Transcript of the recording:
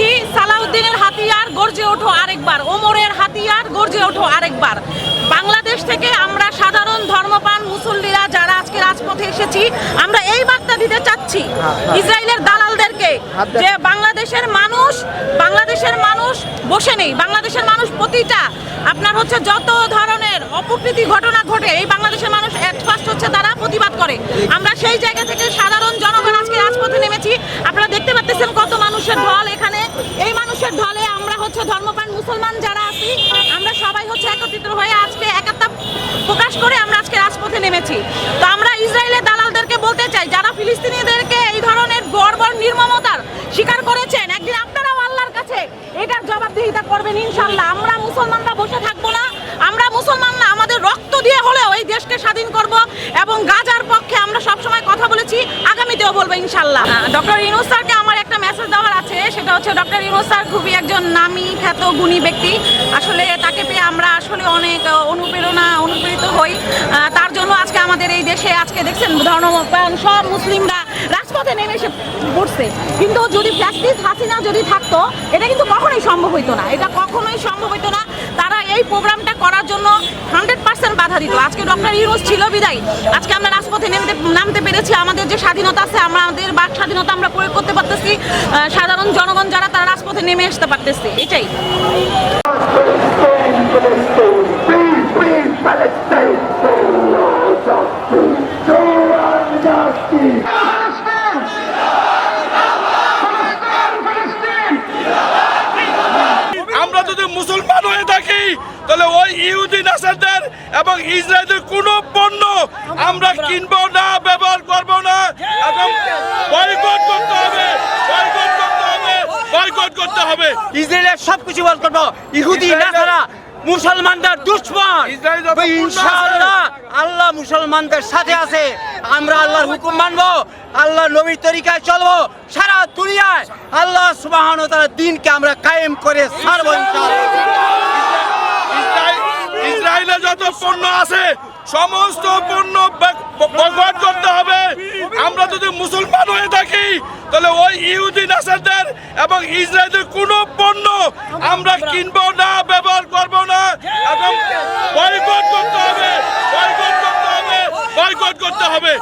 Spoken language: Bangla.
বলছি সালাউদ্দিনের হাতিয়ার গর্জে ওঠো আরেকবার, ওমরের হাতিয়ার গর্জে ওঠো আরেকবার। বাংলাদেশ থেকে আমরা সাধারণ ধর্মপান মুসল্লিরা যারা আজকে রাজপথে এসেছি, আমরা এই বার্তা দিতে চাচ্ছি ইসরায়েলের দালালদেরকে যে বাংলাদেশের মানুষ বাংলাদেশের মানুষ বসে নেই, বাংলাদেশের মানুষ প্রতিটা, আপনার হচ্ছে যত ধরনের অপকৃতি ঘটনা ঘটে, এই বাংলাদেশের মানুষ ফার্স্ট হচ্ছে তারা প্রতিবাদ করে। আমরা সেই জায়গা থেকে সাধারণ জনগণ আজকে রাজপথে নেমেছি, আপনারা দেখতে পাচ্ছেন মুসলমান যারা আছি, আমরা সবাই হচ্ছে একত্রিত হয়ে আজকে একাত্তা প্রকাশ করে আমরা আজকে রাজপথে নেমেছি। তো আমরা ইসরায়েলের দালালদেরকে বলতে চাই, যারা ফিলিস্তিনিদেরকে এই ধরনের বর্বর নির্মমতার স্বীকার করেছেন, একদিন আপনারাও আল্লাহর কাছে এটার জবাবদিহিতা করবেন ইনশাল্লাহ আমরা মুসলমানরা বসে থাকব না, আমরা মুসলমানরা আমাদের রক্ত দিয়ে হলেও এই দেশকে স্বাধীন করব এবং গাজার পক্ষে আমরা সবসময় কথা বলেছি, আগামীতেও বলব ইনশাল্লাহ ডক্টর ইউনুস স্যারকে আমার হচ্ছে ডক্টর ইউনুস স্যার, খুবই একজন নামি, খ্যাত, গুণী ব্যক্তি। আসলে তাকে পেয়ে আমরা আসলে অনেক অনুপ্রেরণা, অনুপ্রেরিত হই। তার জন্য আজকে আমাদের এই দেশে আজকে দেখছেন, ধর্মপ্রাণ সব মুসলিমরা রাজপথে নেমে এসে পড়ছে। কিন্তু যদি প্র্যাকটিস হাসিনা যদি থাকতো, এটা কিন্তু কখনোই সম্ভব হইতো না। এটা কখনোই সম্ভব হইতো না। তারা এই প্রোগ্রামটা বাধা দিত আজকে ডক্টর ইউনুস ছিল বিদায় আজকে আমরা রাজপথে নেমতে নামতে পেরেছি আমাদের যে স্বাধীনতা আছে আমরা আমাদের বাক স্বাধীনতা আমরা প্রয়োগ করতে পারতেছি সাধারণ জনগণ যারা তারা রাজপথে নেমে আসতে পারতেছে এটাই Palestine, no injustice. আমরা যদি মুসলমান হয়ে থাকি তাহলে ওই ইহুদি নাসারদের এবং ইসরায়েলের কোনো পণ্য আমরা কিনবো না ব্যবহার করব না। এবং বয়কট করতে হবে বয়কট করতে হবে বয়কট করতে হবে। ইসরায়েলের সবকিছু বল করব ইহুদি না ইসরায়েলের- তারা মুসলমানদের দুশ্মন। ইনশাআল্লাহ আল্লাহ মুসলমানদের সাথে আছে। আমরা আল্লাহর হুকুম মানবো আল্লাহ নবীর তরিকায় চলবো সারা দুনিয়ায়। আল্লাহ সুবহান দিনকে আমরা কায়েম করে ছাড়বো ইনশাআল্লাহ। পণ্য আছে, সমস্ত পণ্য বয়কট করতে হবে। আমরা যদি মুসলমান হয়ে থাকি, তাহলে ওই ইহুদি নাসারদের এবং ইসরায়েলের কোনো পণ্য আমরা কিনব না, ব্যবহার করব না। এবং বয়কট করতে হবে, বয়কট করতে হবে, বয়কট করতে হবে।